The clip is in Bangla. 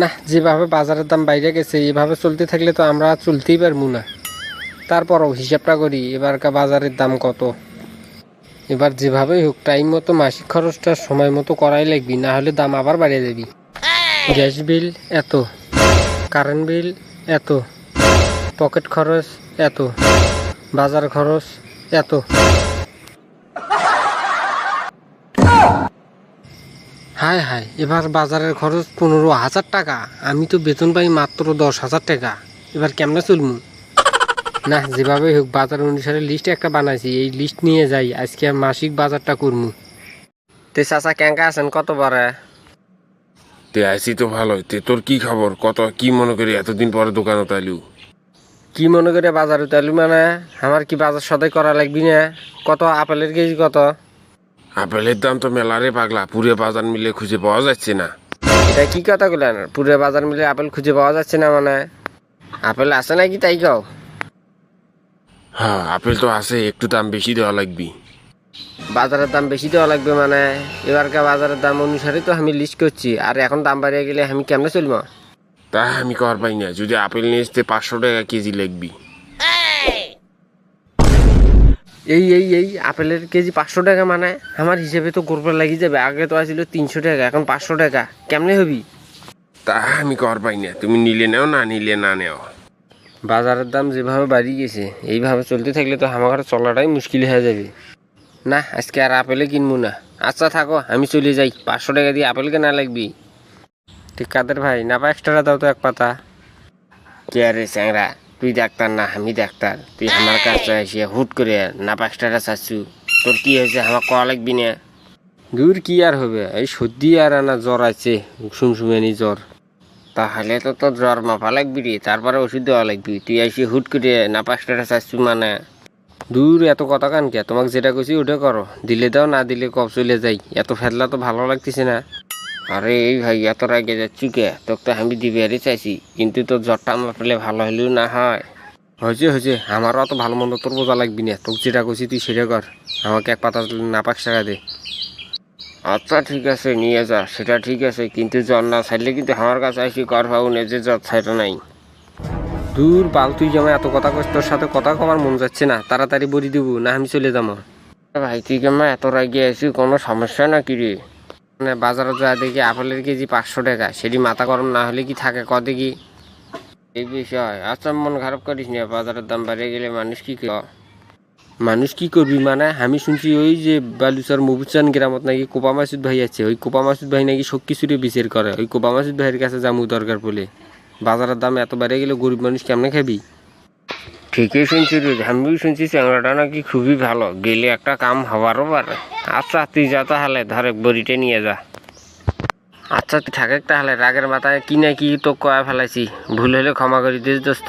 না, যেভাবে বাজারের দাম বাইরে গেছে, এভাবে চলতে থাকলে তো আমরা চলতেই পারব না। তারপরও হিসাবটা করি, এবারকার বাজারের দাম কত। এবার যেভাবেই হোক টাইম মতো মাসিক খরচটা সময় মতো করাই লাগবি, না হলে দাম আবার বাড়িয়ে যাবি গ্যাস বিল এত কারেন্ট বিল এত পকেট খরচ এত, বাজার খরচ এত। হায় হায় এবার বাজারের খরচ পনেরো হাজার টাকা। আমি তো বেতন পাই মাত্র দশ হাজার টাকা। এবার কেমনে চলমু? না যেভাবে হোক বাজার অনুসারে লিস্ট একটা বানাইছি। এই লিস্ট নিয়ে যাই আজকে মাসিক বাজারটা করমু। তে চাচা ক্যাঙ্কা আছেন? কত বারে তে আইসি তো ভালোই। তে তোর কি খবর? কত কি মনে করি এতদিন পরে দোকানে তাইলু কি মনে করে বাজার উতালু মানে? আমার কি বাজার সদাই করা লাগবি না? কত আপেলের কেজি কত? আপেলের দাম তো মেলারে পাগলা পুরে বাজার মিলে খুঁজে পাওয়া যাচ্ছে না। এটা কি কথা বললেন পুরো বাজার মিলে আপেল খুঁজে পাওয়া যাচ্ছে না মানে? আপেল আছে নাকি তাই কাও? হ্যাঁ আপেল তো আছে একটু দাম বেশি দেওয়া লাগবি। বাজারের দাম বেশি দেওয়া লাগবে মানে? এবারকার বাজারের দাম অনুসারে তো আমি লিস্ট করছি আর এখন দাম বাড়িয়ে গেলে আমি কেমনে চলবো? তা আমি কর পাই না যদি আপেল নিয়ে আসতে পাঁচশো টাকা কেজি লাগবি। এই এই এই আপেলের কেজি পাঁচশো টাকা মানে। আমার হিসেবে তো গরবে লাগি যাবে। আগে তো আছিল তিনশো টাকা এখন পাঁচশো টাকা। কেমনে হবি? তা আমি কর পাই না। তুমি নিলে নাও না নিলে না নেও। বাজারের দাম যেভাবে বাড়ি গেছে এইভাবে চলতে থাকলে তো আমার চলাটাই মুশকিল হয়ে যাবে। না আজকে আর আপেলে কিনবো না। আচ্ছা থাকো আমি চলে যাই। পাঁচশো টাকা দিয়ে আপেল কেনা লাগবি। ঠিক কাদের ভাই? না পা এক্সট্রা দাও তো এক পাতা। কে আরে চ্যাংরা? তুই ডাক্তার না আমি ডাক্তার। তুই আমার কাছে এসে হুট করে না পা এক্সট্রাটা চাচ্ছু। তোর কি হয়েছে? আমার কয়া লাগবি না। দূর কি আর হবে? এই সর্দি আর না জ্বর আছে সুমসুমানি জ্বর। তাহলে তো তোর জ্বর মাপা লাগবি রে তারপরে ওষুধ দেওয়া লাগবি। তুই এসে হুট করে না পাঁচটা চাচ্ছু মানে। দূর এত কথা কান কে? তোমাকে যেটা কইছি ওটা করো। দিলে দাও না দিলে কব চলে যাই। এত ফেদলা তো ভালো লাগতেছে না। আরে এই ভাই এত রাগে যাচ্ছি কে? তোকে তো আমি দিবে চাইছি কিন্তু তোর জ্বরটা আমার পেলে ভালো হলেও না হয়। হয়েছে হয়েছে। আমারও অত ভালো মন্দ তোর বোঝা লাগবি না। তোকে যেটা কইছি তুই সেটা কর। আমাকে এক পাতা না পাঁচ টাকা দে। আচ্ছা ঠিক আছে নিয়ে যা। সেটা ঠিক আছে কিন্তু জ্বর না ছাড়লে কিন্তু আমার কাছে আসি কর পাবো না যে জ্বর ছাড়া নাই। দূর বাল তুই যেমন এত কথা কস তোর সাথে কথা কমার মন যাচ্ছে না। তাড়াতাড়ি বড়ি দিব না আমি চলে যাব। ভাই তুই কেমন এত রাগি আছি কোনো সমস্যা না কি রে? বাজারে যা দেখি আপেলের কেজি পাঁচশো টাকা, সেটি মাথা গরম না হলে কি থাকে? কত কি এই বিষয় আচ্ছা মন খারাপ করিস না, বাজারের দাম বাড়িয়ে গেলে মানুষ কি? মানুষ কি করবি? মানে আমি শুনছি ওই যে বালুচার মবুচান গ্রামত নাকি কোপা মাসুদ ভাই আছে, ওই কোপা মাসুদ ভাই নাকি সব কিছুরই বিচার করে, ওই কোপা মাসুদ ভাইয়ের কাছে জামু দরকার বলে। বাজারের দাম এত বেড়ে গেলে গরিব মানুষ কেমনে খাবি? ঠিকই শুনছি রে আমিও শুনছি চ্যাংড়াটা নাকি খুবই ভালো। গেলে একটা কাম হবারও পারে। আচ্ছা তুই যা তাহলে, ধরে বড়িটা নিয়ে যা। আচ্ছা তুই থাকে তাহলে, রাগের মাথায় কি না কি তো কয়া ফেলাইছি। ভুল হলে ক্ষমা করে দিস, দোস্ত।